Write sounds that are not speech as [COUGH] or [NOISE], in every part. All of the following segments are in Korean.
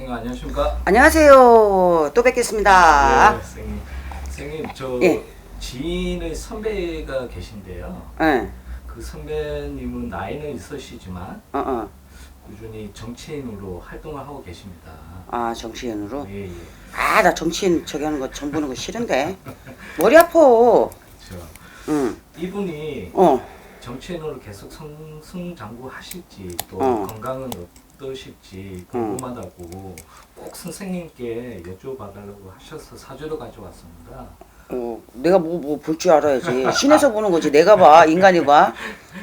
선생님 안녕하십니까? 안녕하세요. 또 뵙겠습니다. 네, 선생님. 선생님 저 예. 지인의 선배가 계신데요. 예. 그 선배님은 나이는 있으시지만 어, 어. 꾸준히 정치인으로 활동을 하고 계십니다. 아, 정치인으로? 예, 예. 아, 나 정치인 저기 하는 거, 정 보는 거 싫은데. 머리 아파. 저 응. 이분이 어. 정치인으로 계속 성, 승장구 하실지 또 어. 건강은 어 떠실지 궁금하다고 꼭 선생님께 여쭤봐달라고 하셔서 사주를 가져왔습니다. 어, 내가 뭐, 뭐 볼 줄 알아야지. [LAUGHS] 신에서 보는 거지. 내가 봐. 인간이 봐.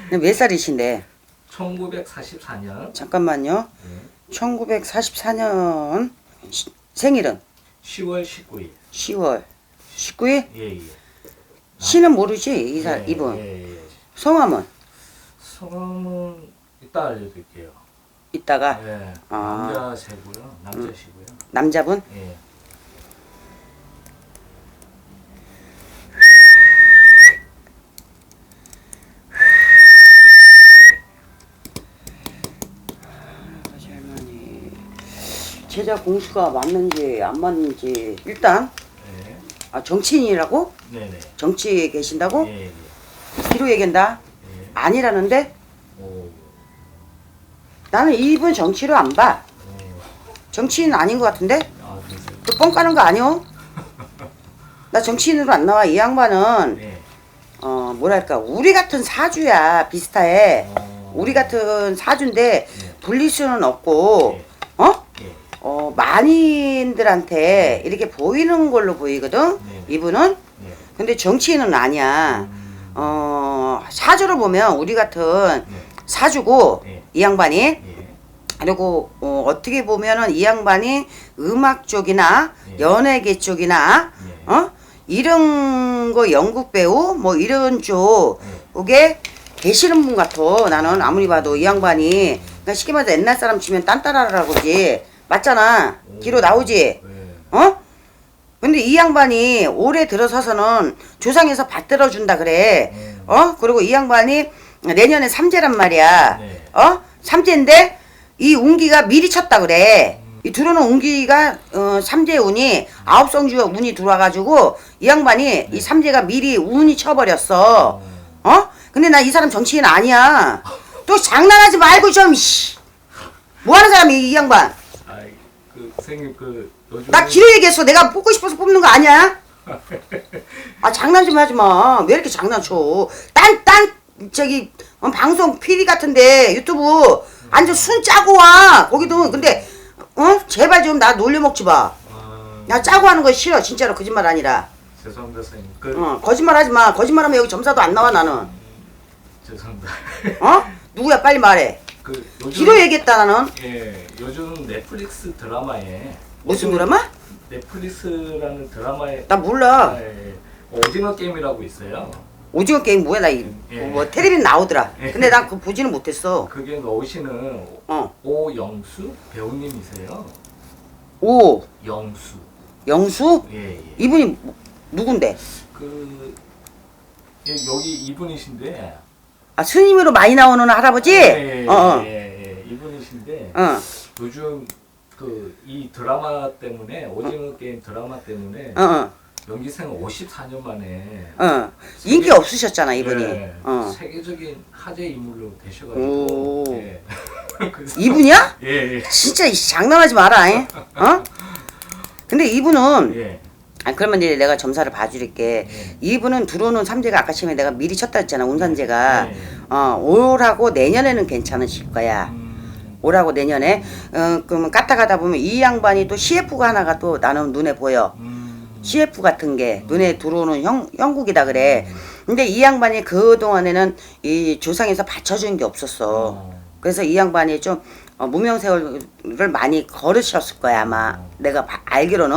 근데 몇 살이신데? 1944년 잠깐만요. 1944년 생일은 10월 19일. 10월 19일? 예, 예. 씨는 모르지, 이 사, 예, 이분. 예, 예. 성함은? 성함은 이따 알려드릴게요. 이따가 예. 아. 남자세고요. 남자시고요. 남자분? 예. 할아버지 할머니 제자 공수가 맞는지 안 맞는지 일단 예. 아 정치인이라고 네네. 정치에 계신다고 예, 예. 뒤로 얘기한다 예. 아니라는데 오. 나는 이분 정치로 안봐 오. 정치인 아닌 것 같은데 아, 그러세요? 또뻥 까는 거 아니오 [LAUGHS] 나 정치인으로 안 나와 이 양반은 네. 어 뭐랄까 우리 같은 사주야 비슷해 어. 우리 같은 사주인데 예. 불릴 수는 없고 예. 어 예. 어, 만인들한테 이렇게 보이는 걸로 보이거든. 네. 이분은. 예. 근데 정치인은 아니야. 음. 어, 사주로 보면 우리 같은 네. 사주고 네. 이 양반이 예. 그리고 어, 어떻게 보면은 이 양반이 음악 쪽이나 네. 연예계 쪽이나 예. 어 이런 거 연극 배우 뭐 이런 네. 쪽에 계시는 분 같아. 나는 아무리 봐도 이 양반이 그러니까 쉽게 말해서 옛날 사람 치면 딴따라라고 그러지. 맞잖아. 뒤로 나오지. 예. 어? 근데 이 양반이 올해 들어서서는 조상에서 받들어 준다 그래. 음. 어? 그리고 이 양반이 내년에 삼재란 말이야. 네. 어? 삼재인데 이 운기가 미리 쳤다 그래. 이 들어오는 운기가 어, 삼재 운이 아홉 성주 운이 들어와가지고 이 양반이 이 삼재가 미리 운이 쳐버렸어. 어? 근데 나 이 사람 정치인 아니야. 또 장난하지 말고 좀 씨. 뭐 하는 사람이 이 양반? 아이, 그 선생님 그 요즘 나 길어 얘기했어. 내가 뽑고 싶어서 뽑는 거 아니야? [LAUGHS] 아 장난 좀 하지 마. 왜 이렇게 장난쳐? 딴 딴 저기 어, 방송 PD 같은데 유튜브 완전 순 짜고 와. 거기도 근데 어 제발 좀 나 놀려 먹지 마. 아, 나 짜고 하는 거 싫어. 진짜로 거짓말 아니라. 죄송합니다 선생님. 그어 거짓말 하지 마. 거짓말하면 여기 점사도 안 나와 나는. 죄송합니다. 어 누구야 빨리 말해. 그 요즘 길어 얘기했다 나는. 예, 요즘 넷플릭스 드라마에 무슨 드라마? 넷플릭스라는 드라마에 나 몰라. 아, 예, 예. 오징어 게임이라고 있어요. 오징어 게임 뭐야 나 이 예. 뭐 텔레비 나오더라. 예. 근데 난 그거 보지는 못했어. 그게 나오시는 어. 오영수 배우님이세요. 오 영수. 영수? 예, 예. 이분이 뭐- 누군데? 그 예, 여기 이분이신데. 아 스님으로 많이 나오는 할아버지? 예, 예, 어, 어. 예, 예, 이분이신데 어, 요즘 그 이 드라마 때문에 오징어 게임 드라마 때문에 어, 어, 연기생 54년 만에 어. 인기 없으셨잖아 이분이. 예, 어. 세계적인 화제 인물로 오. 되셔가지고 예. [LAUGHS] 이분이야? 예, 예. 진짜 이 장난하지 마라. 잉? 어? 근데 이분은 예. 아 그러면 이제 내가 점사를 봐줄게. 예. 이분은 들어오는 삼재가 아까 처음에 내가 미리 쳤다 했잖아 운산재가. 예, 예. 어 올하고 내년에는 괜찮으실 거야. 음, 올하고 내년에 어 그러면 까딱 하다 보면 이 양반이 또 CF가 하나가 또 나는 눈에 보여. 음, CF 같은 게 눈에 들어오는 형, 형국이다 그래. 근데 이 양반이 그 동안에는 이 조상에서 받쳐준 게 없었어. 어. 그래서 이 양반이 좀 어, 무명세월을 많이 걸으셨을 거야 아마. 내가 바- 알기로는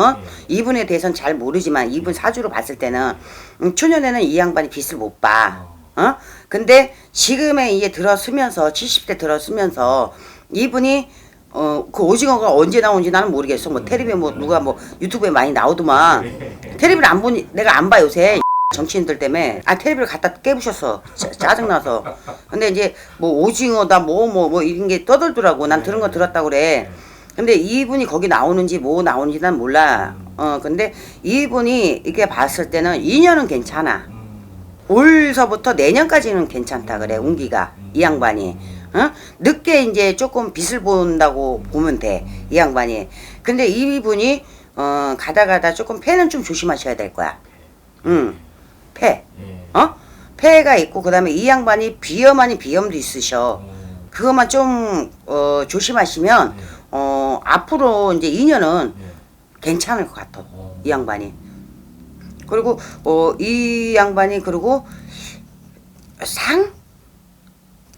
이분에 대해서는 잘 모르지만 이분 사주로 봤을 때는 음, 초년에는 이 양반이 빛을 못 봐. 어? 근데 지금에 이제 들어서면서 70대 들어서면서 이분이 어 그 오징어가 언제 나온지 나는 모르겠어. 뭐 텔레비 뭐 누가 뭐 유튜브에 많이 나오더만. 텔레비를 안 보니 내가 안 봐 요새. [LAUGHS] 정치인들 때문에 아 텔레비를 갖다 깨부셨어 짜- 짜증 나서 근데 이제 뭐 오징어다 뭐뭐 뭐 이런 게 떠들더라고 난 들은 거 들었다 그래 근데 이분이 거기 나오는지 뭐 나오는지 난 몰라. 어 근데 이분이 이렇게 봤을 때는 2년은 괜찮아. 음. 올서부터 내년까지는 괜찮다 그래 운기가 이 양반이 어? 늦게 이제 조금 빛을 본다고 보면 돼 이 양반이 근데 이분이 어 가다 가다 조금 폐는 좀 조심하셔야 될 거야 응폐 예. 어? 폐가 있고 그다음에 이 양반이 비염 아닌 비염도 있으셔 음. 그것만 좀 어, 조심하시면 어 앞으로 이제 2년은 예. 괜찮을 것 같아 어. 이 양반이 그리고 어, 이 양반이 그리고 상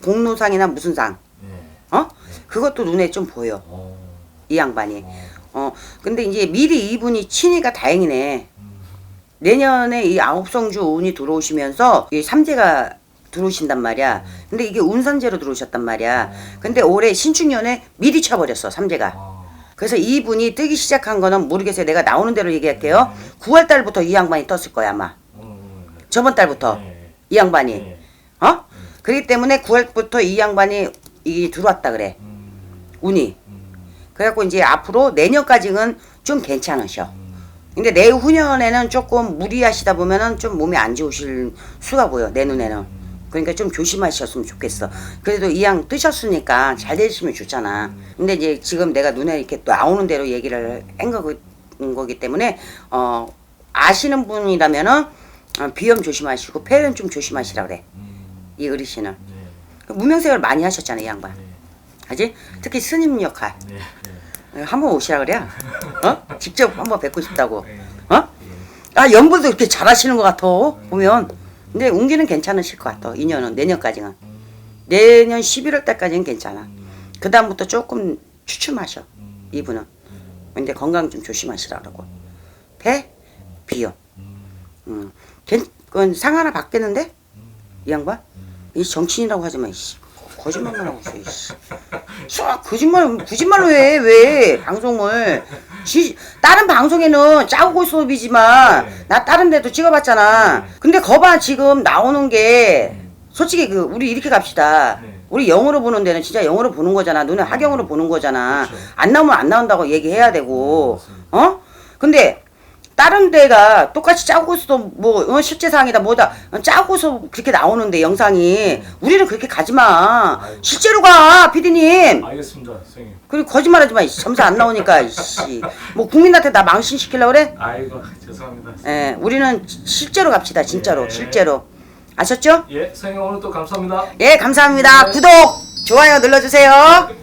공로상이나 무슨 상 예. 어? 그것도 눈에 좀 보여 어. 이 양반이 어. 어 근데 이제 미리 이분이 친이가 다행이네 내년에 이 아홉성주 운이 들어오시면서 이 삼재가 들어오신단 말이야 근데 이게 운산재로 들어오셨단 말이야 근데 올해 신축년에 미리 쳐버렸어 삼재가 아. 그래서 이분이 뜨기 시작한 거는 모르겠어요 내가 나오는 대로 얘기할게요 9월 달부터 이 양반이 떴을 거야 아마 음. 저번 달부터 예. 이 양반이 예. 어? 그렇기 때문에 9월부터 이 양반이 이 들어왔다 그래. 음. 운이. 음. 그래갖고 이제 앞으로 내년까지는 좀 괜찮으셔. 음. 근데 내후년에는 조금 무리하시다 보면은 좀 몸이 안 좋으실 수가 보여 내 눈에는. 그러니까 좀 조심하셨으면 좋겠어. 그래도 이 양 뜨셨으니까 잘 되시면 좋잖아. 근데 이제 지금 내가 눈에 이렇게 나오는 대로 얘기를 한 거- 거기 때문에 어 아시는 분이라면은 어, 비염 조심하시고 폐는 좀 조심하시라 그래. 음. 이 어르신은. 예. 무명생활 많이 하셨잖아 이 양반. 예. 하지 특히 스님 역할. 예. 예. 한번 오시라 그래 어? 직접 한번 뵙고 싶다고. 예. 어? 아 연보도 이렇게 잘하시는 것 같아 보면. 근데 운기는 괜찮으실 것 같아 2년은 내년까지는. 내년 11월 달까지는 괜찮아. 그 다음부터 조금 추춤하셔 이분은. 근데 건강 좀 조심하시라고. 배 비염. 음. 괜- 그건 상 하나 받겠는데? 이 양반 이 정치인이라고 하지만 이씨. 거짓말만 하고 있어 이씨. 저 거짓말 거짓말로 해 왜? 방송을. 지, 다른 방송에는 짜고 수업이지만 네. 나 다른 데도 찍어봤잖아. 근데 거봐 지금 나오는 게 솔직히 그 우리 이렇게 갑시다. 네. 우리 영어로 보는 데는 진짜 영어로 보는 거잖아. 눈에 하경으로 보는 거잖아. 그렇죠. 안 나오면 안 나온다고 얘기해야 되고. 맞습니다. 어? 근데 다른 데가 똑같이 짜고서 뭐 어, 실제 상이다 뭐다 어, 짜고서 그렇게 나오는데 영상이 우리는 그렇게 가지 마. 실제로 가 피디님 알겠습니다, 선생님. 그리고 거짓말하지 마 이씨. 점수 안 나오니까 이씨 뭐 국민한테 다 망신시키려고 그래 아이고 [LAUGHS] 죄송합니다. 예 우리는 시- 실제로 갑시다 진짜로 예. 실제로 아셨죠 예, 선생님 오늘 또 감사합니다. 예 감사합니다 구독 좋아요 눌러주세요